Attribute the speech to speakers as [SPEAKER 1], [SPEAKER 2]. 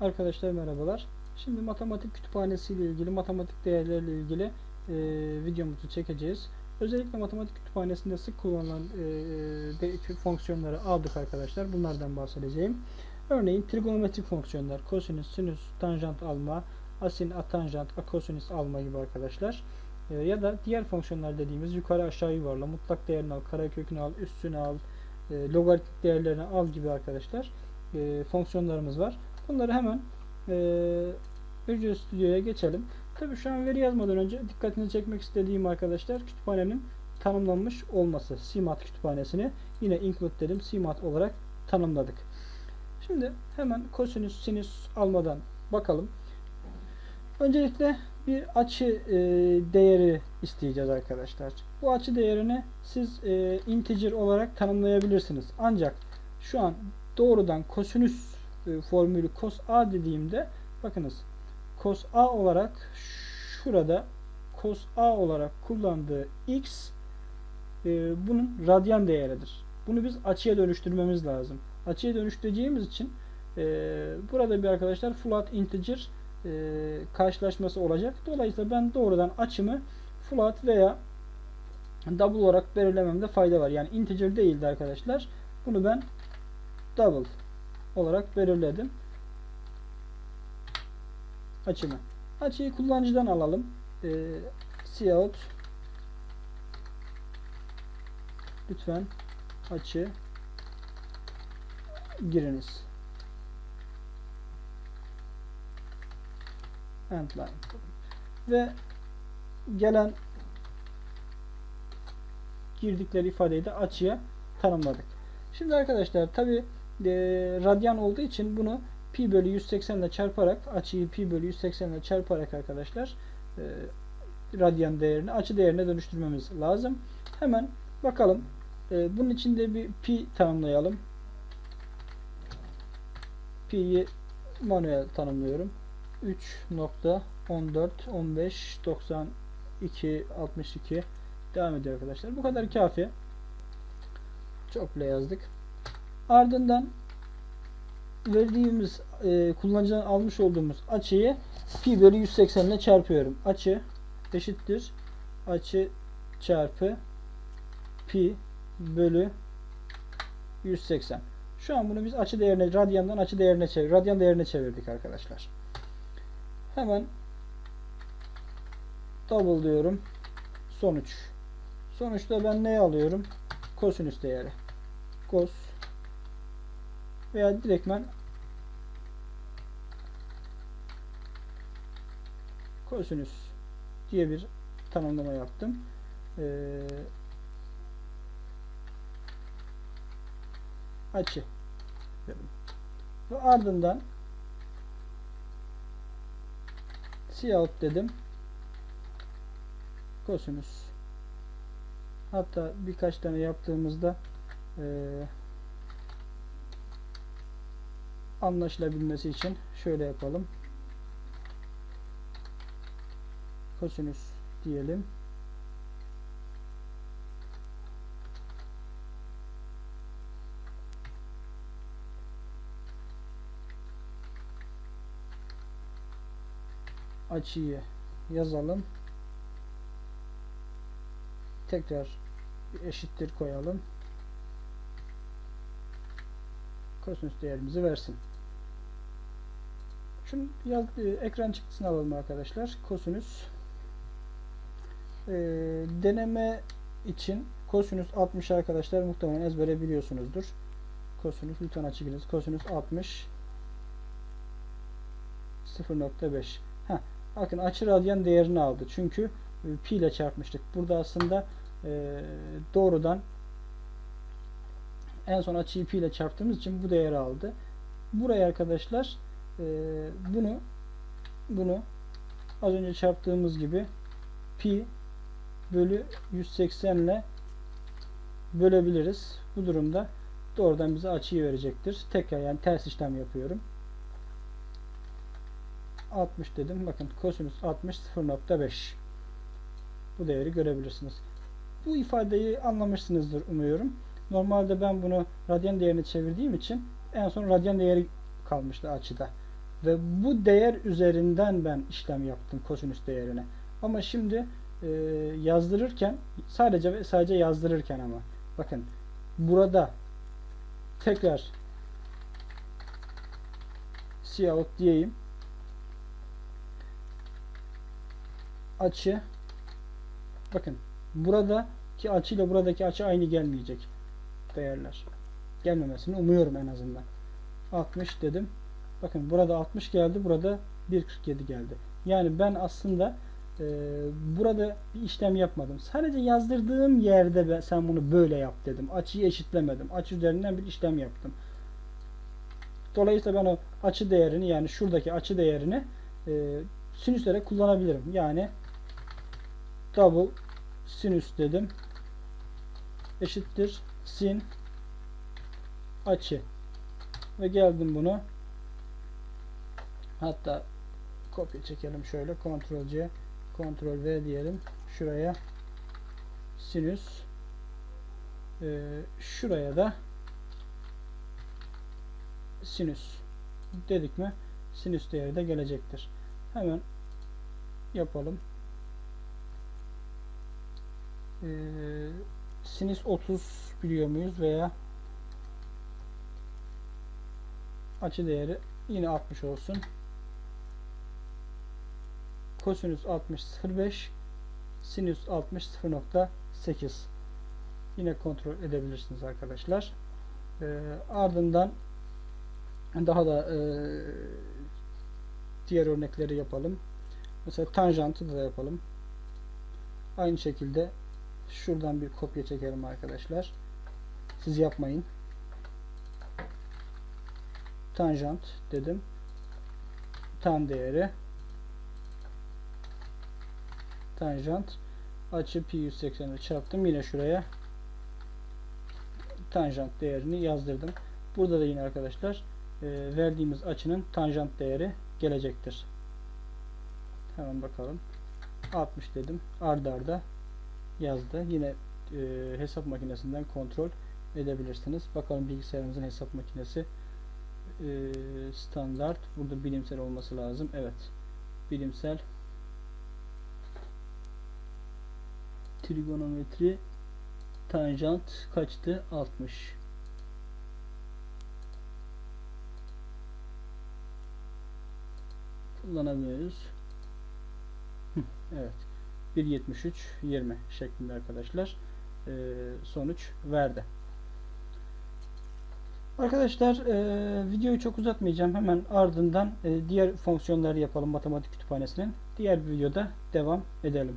[SPEAKER 1] Arkadaşlar merhabalar. Şimdi matematik kütüphanesi ile ilgili, matematik değerlerle ilgili e, videomuzu çekeceğiz. Özellikle matematik kütüphanesinde sık kullanılan e, de, fonksiyonları aldık arkadaşlar. Bunlardan bahsedeceğim. Örneğin trigonometrik fonksiyonlar, kosinüs, sinüs, tanjant alma, asin, atanjant, akosinüs alma gibi arkadaşlar. E, ya da diğer fonksiyonlar dediğimiz yukarı aşağı yuvarla, mutlak değerini al, karekökünü al, üstünü al, e, logaritmik değerlerini al gibi arkadaşlar e, fonksiyonlarımız var. Bunları hemen e, Visual Studio'ya geçelim. Tabii şu an veri yazmadan önce dikkatinizi çekmek istediğim arkadaşlar kütüphanenin tanımlanmış olması. CMAT kütüphanesini yine include dedim CMAT olarak tanımladık. Şimdi hemen kosinüs sinüs almadan bakalım. Öncelikle bir açı e, değeri isteyeceğiz arkadaşlar. Bu açı değerini siz e, integer olarak tanımlayabilirsiniz. Ancak şu an doğrudan kosinüs e, formülü cos a dediğimde bakınız cos a olarak şurada cos a olarak kullandığı x e, bunun radyan değeridir. Bunu biz açıya dönüştürmemiz lazım. Açıya dönüştüreceğimiz için e, burada bir arkadaşlar float integer e, karşılaşması olacak. Dolayısıyla ben doğrudan açımı float veya double olarak belirlememde fayda var. Yani integer değildi arkadaşlar. Bunu ben double olarak belirledim. Açımı. Açıyı kullanıcıdan alalım. Cout lütfen açı giriniz. Endline. Ve gelen girdikleri ifadeyi de açıya tanımladık. Şimdi arkadaşlar tabi e, radyan olduğu için bunu pi bölü 180 ile çarparak açıyı pi bölü 180 ile çarparak arkadaşlar e, radyan değerini açı değerine dönüştürmemiz lazım. Hemen bakalım. E, bunun için de bir pi tanımlayalım. Pi'yi manuel tanımlıyorum. 3.14 15 92 62 devam ediyor arkadaşlar. Bu kadar kafi. Çok bile yazdık. Ardından verdiğimiz e, kullanıcıdan almış olduğumuz açıyı pi bölü 180 ile çarpıyorum. Açı eşittir açı çarpı pi bölü 180. Şu an bunu biz açı değerine radyandan açı değerine çevir, radyan değerine çevirdik arkadaşlar. Hemen double diyorum. Sonuç. Sonuçta ben neyi alıyorum? Kosinüs değeri. Kos veya direktmen kosinüs diye bir tanımlama yaptım. Ee, açı. Ve ardından cout dedim. Kosinüs. Hatta birkaç tane yaptığımızda eee anlaşılabilmesi için şöyle yapalım. Kosinüs diyelim. Açıyı yazalım. Tekrar eşittir koyalım. Kosinüs değerimizi versin. Şimdi yaz, e, ekran çıktısını alalım arkadaşlar. Kosinüs e, deneme için kosinüs 60 arkadaşlar muhtemelen ezbere biliyorsunuzdur. Kosinüs lütfen açıkınız. Kosinüs 60 0.5 Heh, bakın açı radyan değerini aldı. Çünkü e, pi ile çarpmıştık. Burada aslında e, doğrudan en son açıyı pi ile çarptığımız için bu değeri aldı. Buraya arkadaşlar e, bunu bunu az önce çarptığımız gibi pi bölü 180 ile bölebiliriz. Bu durumda doğrudan bize açıyı verecektir. Tekrar yani ters işlem yapıyorum. 60 dedim. Bakın kosinüs 60 0.5 bu değeri görebilirsiniz. Bu ifadeyi anlamışsınızdır umuyorum. Normalde ben bunu radyan değerini çevirdiğim için en son radyan değeri kalmıştı açıda. Ve bu değer üzerinden ben işlem yaptım kosinüs değerine. Ama şimdi e, yazdırırken sadece ve sadece yazdırırken ama bakın burada tekrar cout diyeyim. Açı bakın buradaki açı ile buradaki açı aynı gelmeyecek değerler. Gelmemesini umuyorum en azından. 60 dedim bakın burada 60 geldi burada 1.47 geldi. Yani ben aslında e, burada bir işlem yapmadım. Sadece yazdırdığım yerde ben, sen bunu böyle yap dedim. Açıyı eşitlemedim. Açı üzerinden bir işlem yaptım. Dolayısıyla ben o açı değerini yani şuradaki açı değerini e, sinüslere kullanabilirim. Yani double sinüs dedim. Eşittir sin açı. Ve geldim bunu hatta kopya çekelim şöyle. Ctrl C Ctrl V diyelim. Şuraya sinüs. Ee, şuraya da sinüs dedik mi sinüs değeri de gelecektir. Hemen yapalım. Ee, sinüs 30 biliyor muyuz veya açı değeri yine 60 olsun. Kosinüs 60 0.5 sinüs 60 0.8 yine kontrol edebilirsiniz arkadaşlar. Ee, ardından daha da e, diğer örnekleri yapalım. Mesela tanjantı da yapalım. Aynı şekilde şuradan bir kopya çekelim arkadaşlar. Siz yapmayın. Tanjant dedim. Tan değeri tanjant açı pi 180'e çarptım. Yine şuraya tanjant değerini yazdırdım. Burada da yine arkadaşlar e, verdiğimiz açının tanjant değeri gelecektir. Hemen bakalım. 60 dedim. Arda arda yazdı. Yine e, hesap makinesinden kontrol edebilirsiniz. Bakalım bilgisayarımızın hesap makinesi e, standart. Burada bilimsel olması lazım. Evet. Bilimsel trigonometri tanjant kaçtı? 60. Kullanamıyoruz. evet. 1.73 20 şeklinde arkadaşlar e, sonuç verdi. Arkadaşlar e, videoyu çok uzatmayacağım. Hemen ardından e, diğer fonksiyonları yapalım matematik kütüphanesinin. Diğer videoda devam edelim.